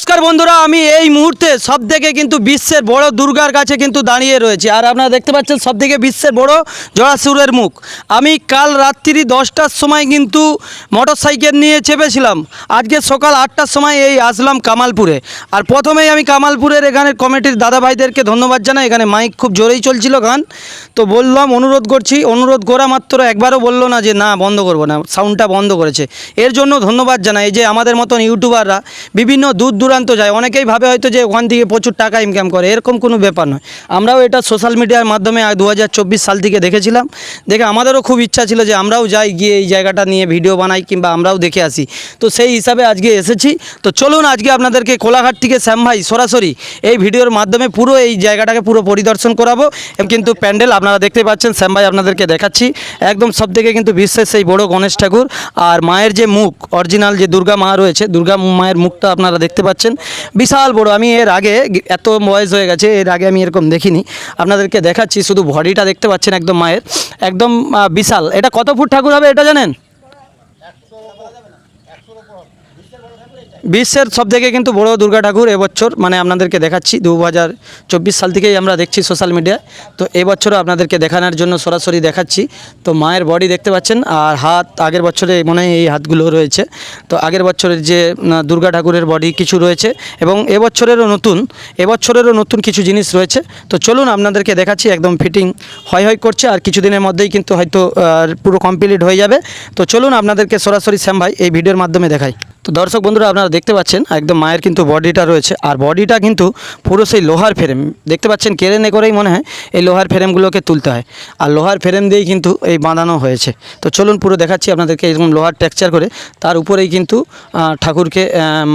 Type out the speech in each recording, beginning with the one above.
নমস্কার বন্ধুরা, আমি এই মুহূর্তে সব থেকে কিন্তু বিশ্বের বড় দুর্গার কাছে কিন্তু দাঁড়িয়ে রয়েছি। আর আপনারা দেখতে পাচ্ছেন সব থেকে বিশ্বের বড় জড়াসুরের মুখ। আমি কাল রাত্রি দশটার সময় কিন্তু মোটর সাইকেল নিয়ে চেপেছিলাম। আজকে সকাল আটটার সময় এই আসলাম কামালপুরে। আর প্রথমেই আমি কামালপুরের এখানে কমিটির দাদা ভাইদেরকে ধন্যবাদ জানাই। এখানে মাইক খুব জোরেই চলছিল গান। তো বললাম, অনুরোধ করছি, অনুরোধ করা মাত্র একবারও বলল না যে না, বন্ধ করব না সাউন্ডটা বন্ধ করেছে। এর জন্য ধন্যবাদ জানাই। যে আমাদের মতন ইউটিউবাররা, বিভিন্ন দূর দূরান্ত যায়। অনেকেই ভাবে হয়তো যে ওখান থেকে প্রচুর টাকা ইনকাম করে। এরকম কোনো ব্যাপার নয়। আমরাও এটা সোশ্যাল মিডিয়ার মাধ্যমে দু হাজার চব্বিশ সাল থেকে দেখেছিলাম। দেখে আমাদেরও খুব ইচ্ছা ছিল যে আমরাও যাই, গিয়ে এই জায়গাটা নিয়ে ভিডিও বানাই কিংবা আমরাও দেখে আসি। তো সেই হিসাবে আজকে এসেছি। তো চলুন আজকে আপনাদেরকে কোলাঘাট থেকে শ্যাম ভাই সরাসরি এই ভিডিওর মাধ্যমে পুরো এই জায়গাটাকে পুরো পরিদর্শন করাবো। কিন্তু প্যান্ডেল আপনারা দেখতে পাচ্ছেন, শ্যাম ভাই আপনাদেরকে দেখাচ্ছি। একদম সব থেকে কিন্তু বিশ্বের সেই বড় গণেশ ঠাকুর। আর মায়ের যে মুখ অরিজিনাল যে দুর্গা মা রয়েছে, দুর্গা মায়ের মুখটা আপনারা দেখতে পাচ্ছেন। বিশাল বড়, আমি এর আগে এত বয়স হয়ে গেছে, এর আগে আমি এরকম দেখিনি। আপনাদেরকে দেখাচ্ছি, শুধু বডিটা দেখতে পাচ্ছেন একদম মায়ের। একদম বিশাল। এটা কত ফুট ঠাকুর হবে এটা জানেন? বিশ্বের সব থেকে কিন্তু বড় দুর্গা ঠাকুর এবছর মানে আপনাদেরকে দেখাচ্ছি দু হাজার চব্বিশ সাল থেকেই আমরা দেখছি সোশ্যাল মিডিয়ায় তো এবছরও আপনাদেরকে দেখানোর জন্য সরাসরি দেখাচ্ছি। তো মায়ের বডি দেখতে পাচ্ছেন, আর হাত আগের বছরে মনে হয় এই হাতগুলো রয়েছে। তো আগের বছরের যে দুর্গা ঠাকুরের বডি কিছু রয়েছে, এবং এবছরেরও নতুন এবছরেরও নতুন কিছু জিনিস রয়েছে। তো চলুন আপনাদেরকে দেখাচ্ছি, একদম ফিটিং হয় হয় করছে, আর কিছুদিনের মধ্যেই কিন্তু হয়তো পুরো কমপ্লিট হয়ে যাবে। তো চলুন আপনাদেরকে সরাসরি শ্যাম ভাই, এই ভিডিওর মাধ্যমে দেখাই। তো দর্শক বন্ধুরা, আপনারা দেখতে পাচ্ছেন, একদম মায়ের কিন্তু বডিটা রয়েছে। আর বডিটা কিন্তু পুরো সেই লোহার ফ্রেম। দেখতে পাচ্ছেন কেরেনে করেই মনে হয় এই লোহার ফ্রেমগুলোকে তুলতে হয়। আর লোহার ফ্রেম দিয়েই কিন্তু এই বাঁধানো হয়েছে। তো চলুন পুরো দেখাচ্ছি আপনাদেরকে এরকম লোহার টেক্সচার করে। তার উপরেই কিন্তু ঠাকুরকে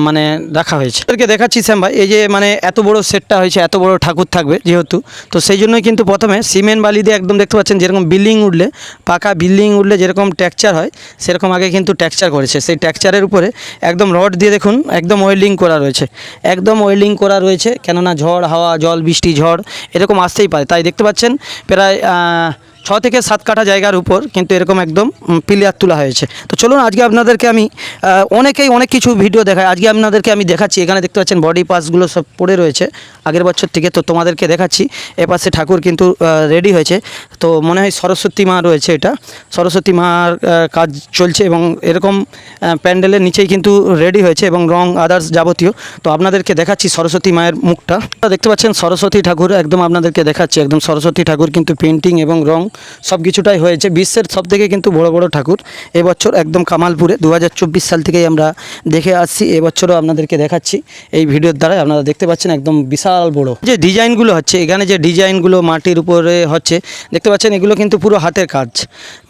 মানে রাখা হয়েছে। এদেরকে দেখাচ্ছি, শ্যাম ভাই, এই যে মানে এত বড় সেটটা হয়েছে, এত বড় ঠাকুর থাকবে যেহেতু। তো সেই জন্যই কিন্তু প্রথমে সিমেন্ট বালি দিয়ে একদম দেখতে পাচ্ছেন, যেরকম বিল্ডিং উঠলে, পাকা বিল্ডিং উঠলে যেরকম টেক্সচার হয়, সেরকম আগে কিন্তু টেক্সচার করেছে। সেই টেক্সচারের উপরে একদম রড দিয়ে দেখুন, একদম ওয়েল্ডিং করা রয়েছে। একদম ওয়েল্ডিং করা রয়েছে, কেননা ঝড়, হাওয়া, জল, বৃষ্টি, ঝড়, এরকম আসতেই পারে। তাই দেখতে পাচ্ছেন, প্রায় ছ থেকে সাত কাঠা জায়গার উপর কিন্তু এরকম একদম প্লেয়ার তোলা হয়েছে। তো চলুন আজকে আপনাদেরকে আমি অনেকেই অনেক কিছু ভিডিও দেখাই আজকে আপনাদেরকে আমি দেখাচ্ছি, এখানে দেখতে পাচ্ছেন বডি পাসগুলো সব পড়ে রয়েছে আগের বছর থেকে। তো তোমাদেরকে দেখাচ্ছি, এপাশে ঠাকুর কিন্তু রেডি হয়েছে। তো মনে হয় সরস্বতী মা রয়েছে এটা। সরস্বতী মার কাজ চলছে এবং এরকম প্যান্ডেলের নিচেই কিন্তু রেডি হয়েছে এবং রং আদার্স যাবতীয়। তো আপনাদেরকে দেখাচ্ছি সরস্বতী মায়ের মুখটা। দেখতে পাচ্ছেন সরস্বতী ঠাকুর, একদম আপনাদেরকে দেখাচ্ছি। একদম সরস্বতী ঠাকুর কিন্তু পেন্টিং এবং রং সব কিছুটাই হয়েছে। বিশ্বের সব থেকে কিন্তু বড় বড় ঠাকুর এবছর একদম কামালপুরে। দু হাজার চব্বিশ সাল থেকেই আমরা দেখে আসছি, এবছরও আপনাদেরকে দেখাচ্ছি। এই ভিডিওর দ্বারাই আপনারা দেখতে পাচ্ছেন একদম বিশাল বড়। যে ডিজাইনগুলো হচ্ছে, এখানে যে ডিজাইনগুলো মাটির উপরে হচ্ছে, দেখতে পাচ্ছেন এগুলো কিন্তু পুরো হাতের কাজ।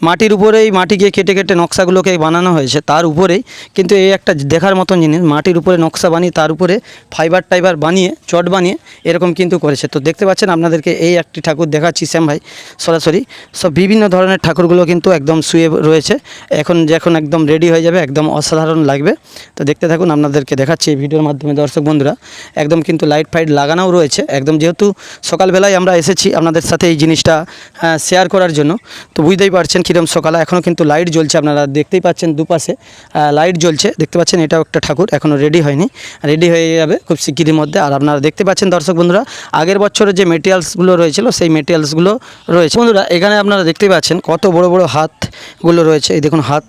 মাটির উপরেই মাটিকে কেটে কেটে নকশাগুলোকে বানানো হয়েছে, তার উপরেই কিন্তু এই একটা দেখার মতন জিনিস, মাটির উপরে নকশা বানিয়ে, তার উপরে ফাইবার টাইবার বানিয়ে, চট বানিয়ে এরকম কিন্তু করেছে। তো দেখতে পাচ্ছেন আপনাদেরকে এই একটি ঠাকুর দেখাচ্ছি, শ্যাম ভাই, সরাসরি। সব বিভিন্ন ধরনের ঠাকুরগুলো কিন্তু একদম শুয়ে রয়েছে। এখন যখন একদম রেডি হয়ে যাবে, একদম অসাধারণ লাগবে। তো দেখতে থাকুন, আপনাদেরকে দেখাচ্ছি এই ভিডিওর মাধ্যমে দর্শক বন্ধুরা। একদম কিন্তু লাইট ফাইট লাগানোও রয়েছে। একদম যেহেতু সকালবেলায় আমরা এসেছি আপনাদের সাথে এই জিনিসটা শেয়ার করার জন্য। তো বুঝতেই পারছেন কীরকম সকালে এখনও কিন্তু লাইট জ্বলছে, আপনারা দেখতেই পাচ্ছেন দুপাশে লাইট জ্বলছে। দেখতে পাচ্ছেন এটাও একটা ঠাকুর এখনও রেডি হয়নি। রেডি হয়ে যাবে খুব শিগগিরির মধ্যে। আর আপনারা দেখতে পাচ্ছেন দর্শক বন্ধুরা, আগের বছরের যে মেটেরিয়ালসগুলো রয়েছিল, সেই মেটেরিয়ালসগুলো রয়েছে। বন্ধুরা এখানে আপনারা দেখতে পাচ্ছেন কত বড় বড় হাতগুলো রয়েছে। এই দেখুন হাত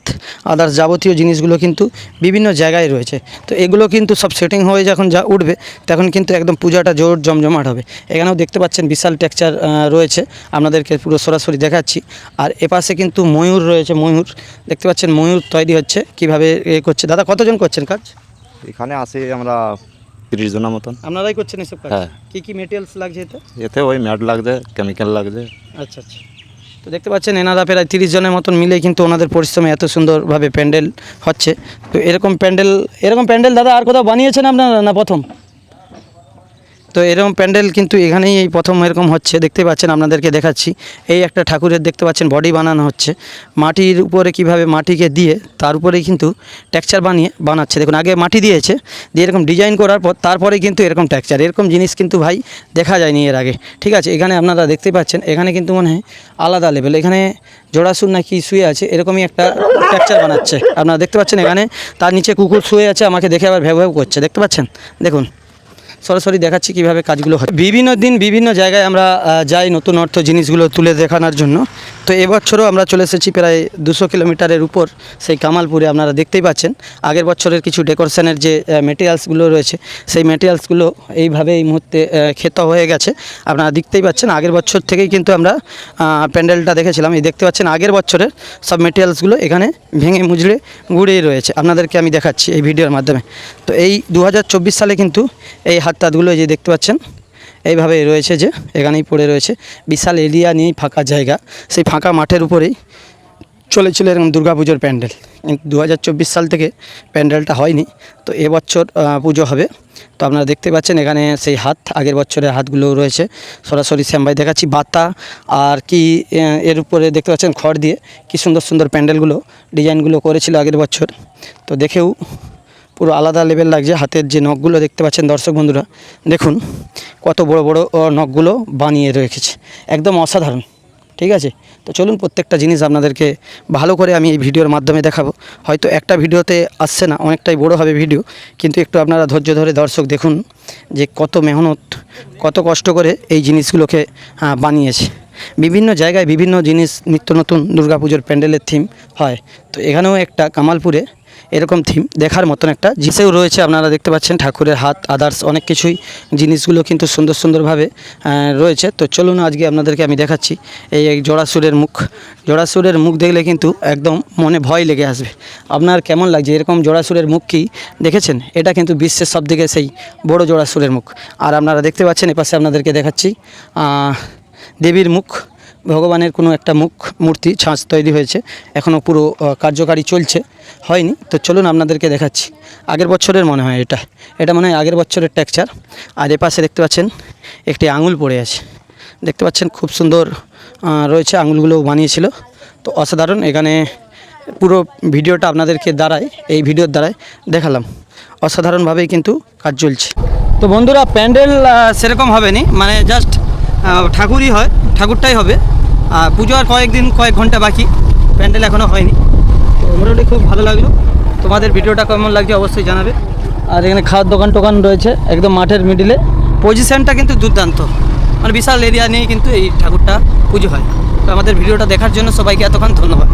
আদার্স যাবতীয় জিনিসগুলো কিন্তু বিভিন্ন জায়গায় রয়েছে। তো এগুলো কিন্তু সব সেটিং হয়ে যখন যা উঠবে তখন কিন্তু একদম পূজাটা জোর জমজমাট হবে। এখানেও দেখতে পাচ্ছেন বিশাল টেক্সচার রয়েছে। আপনাদেরকে পুরো সরাসরি দেখাচ্ছি। আর এপাশে কিন্তু ময়ূর রয়েছে ময়ূর। দেখতে পাচ্ছেন ময়ূর তৈরি হচ্ছে কীভাবে এ করছে। দাদা কতজন করছেন কাজ? এখানে আসি আমরা তিরিশ জনের মতন। আপনারাই করছেন এসব কাজ? হ্যাঁ। কী কী মেটেরিয়ালস লাগছে এতে? এতে ওই ম্যাট লাগছে কেমিক্যাল লাগছে। আচ্ছা আচ্ছা। তো দেখতে পাচ্ছেন, এনারা প্রায় তিরিশ জনের মতন মিলে কিন্তু ওনাদের পরিশ্রমে এত সুন্দরভাবে প্যান্ডেল হচ্ছে। তো এরকম প্যান্ডেল এরকম প্যান্ডেল দাদা আর কোথাও বানিয়েছেন আপনারা না প্রথম? তো এরকম প্যান্ডেল কিন্তু এখানেই এই প্রথম এরকম হচ্ছে, দেখতে পাচ্ছেন আপনাদেরকে দেখাচ্ছি। এই একটা ঠাকুরের দেখতে পাচ্ছেন বডি বানানো হচ্ছে। মাটির উপরে কীভাবে মাটিকে দিয়ে, তার উপরেই কিন্তু টেক্সচার বানিয়ে বানাচ্ছে। দেখুন, আগে মাটি দিয়েছে, দিয়ে এরকম ডিজাইন করার পর তারপরে কিন্তু এরকম টেক্সচার এরকম জিনিস কিন্তু ভাই দেখা যায়নি এর আগে। ঠিক আছে, এখানে আপনারা দেখতে পাচ্ছেন, এখানে কিন্তু মনে হয় আলাদা লেভেল এখানে জোড়াসুর নাকি শুয়ে আছে, এরকমই একটা টেক্সচার বানাচ্ছে। আপনারা দেখতে পাচ্ছেন এখানে, তার নিচে কুকুর শুয়ে আছে, আমাকে দেখে আবার ভ্যাউ ভ্যাউ করছে। দেখতে পাচ্ছেন? দেখুন। সরাসরি দেখাচ্ছি কীভাবে কাজগুলো হয়। বিভিন্ন দিন বিভিন্ন জায়গায় আমরা যাই নতুন অর্থ জিনিসগুলো তুলে দেখানোর জন্য। তো এবছরও আমরা চলে এসেছি প্রায় দুশো কিলোমিটারের উপর সেই কামালপুরে, আপনারা দেখতেই পাচ্ছেন। আগের বছরের কিছু ডেকোরেশনের যে মেটেরিয়ালসগুলো রয়েছে, সেই মেটেরিয়ালসগুলো এইভাবে এই মুহূর্তে ক্ষেত হয়ে গেছে। আপনারা দেখতেই পাচ্ছেন, আগের বছর থেকেই কিন্তু আমরা প্যান্ডেলটা দেখেছিলাম। এই দেখতে পাচ্ছেন, আগের বছরের সব মেটেরিয়ালসগুলো এখানে ভেঙে মুজড়ে গুঁড়িয়ে রয়েছে। আপনাদেরকে আমি দেখাচ্ছি এই ভিডিওর মাধ্যমে। তো এই দু হাজার চব্বিশ সালে কিন্তু এই হাত তাতগুলো যে দেখতে পাচ্ছেন এইভাবে রয়েছে যে এখানেই পড়ে রয়েছে। বিশাল এরিয়া নিয়েই ফাঁকা জায়গা। সেই ফাঁকা মাঠের উপরেই চলেছিল এরকম দুর্গাপুজোর প্যান্ডেল। দু হাজার চব্বিশ সাল থেকে প্যান্ডেলটা হয়নি। তো এবছর পুজো হবে। তো আপনারা দেখতে পাচ্ছেন এখানে সেই হাত, আগের বছরের হাতগুলো রয়েছে। সরাসরি শ্যামভাই দেখাচ্ছি। বাতা আর কি এর উপরে দেখতে পাচ্ছেন খড় দিয়ে কি সুন্দর সুন্দর প্যান্ডেলগুলো, ডিজাইনগুলো করেছিল আগের বছর। তো দেখেও পুরো আলাদা লেভেল লাগছে হাতের যে নখগুলো দেখতে পাচ্ছেন দর্শক বন্ধুরা। দেখুন, কত বড় বড় নখগুলো বানিয়ে রেখেছে। একদম অসাধারণ, ঠিক আছে? তো চলুন প্রত্যেকটা জিনিস আপনাদেরকে ভালো করে আমি এই ভিডিওর মাধ্যমে দেখাবো। হয়তো একটা ভিডিওতে আসছে না, অনেকটাই বড় হবে ভিডিও, কিন্তু একটু আপনারা ধৈর্য ধরে দর্শক দেখুন যে কত মেহনত, কত কষ্ট করে এই জিনিসগুলোকে বানিয়েছে। বিভিন্ন জায়গায় বিভিন্ন জিনিস নিত্য নতুন দুর্গাপুজোর প্যান্ডেলের থিম হয়। তো এখানেও একটা কামালপুরে এরকম থিম দেখার মতন একটা জিনিসেও রয়েছে, আপনারা দেখতে পাচ্ছেন ঠাকুরের হাত আদার্স অনেক কিছুই, জিনিসগুলো কিন্তু সুন্দর সুন্দরভাবে রয়েছে। তো চলুন আজকে আপনাদেরকে আমি দেখাচ্ছি এই জোড়াসুরের মুখ। জোড়াসুরের মুখ দেখলে কিন্তু একদম মনে ভয় লেগে আসবে। আপনার কেমন লাগছে? এরকম জোড়াসুরের মুখ কি দেখেছেন? এটা কিন্তু বিশ্বের সব থেকে সেই বড় জোড়াসুরের মুখ। আর আপনারা দেখতে পাচ্ছেন, এপাশে আপনাদেরকে দেখাচ্ছি দেবীর মুখ। ভগবানের কোনো একটা মুখ, মূর্তি, ছাঁচ তৈরি হয়েছে। এখনও পুরো কার্যকারী চলছে। হয়নি, তো চলুন আপনাদেরকে দেখাচ্ছি। আগের বছরের মনে হয় এটা। এটা মনে হয় আগের বছরের টেক্সচার আর এপাশে দেখতে পাচ্ছেন, একটি আঙুল পড়ে আছে। দেখতে পাচ্ছেন খুব সুন্দর রয়েছে আঙুলগুলো বানিয়েছিল। তো অসাধারণ, এখানে পুরো ভিডিওটা আপনাদেরকে দ্বারাই, এই ভিডিওর দ্বারাই দেখালাম। অসাধারণভাবেই কিন্তু কাজ চলছে। তো বন্ধুরা, প্যান্ডেল সেরকম হবে নি। মানে জাস্ট ঠাকুরই হয়, ঠাকুরটাই হবে। আর পুজো আর কয়েকদিন কয়েক ঘণ্টা বাকি। প্যান্ডেল এখনও হয়নি। তো মোটামুটি খুব ভালো লাগল। তোমাদের ভিডিওটা কেমন লাগছে অবশ্যই জানাবে। আর এখানে খাওয়ার দোকান টোকান রয়েছে, একদম মাঠের মিডিলে পজিশানটা কিন্তু দুর্দান্ত। মানে বিশাল এরিয়া নিয়ে কিন্তু এই ঠাকুরটা পুজো হয়। তো আমাদের ভিডিওটা দেখার জন্য সবাইকে এতক্ষণ ধন্যবাদ।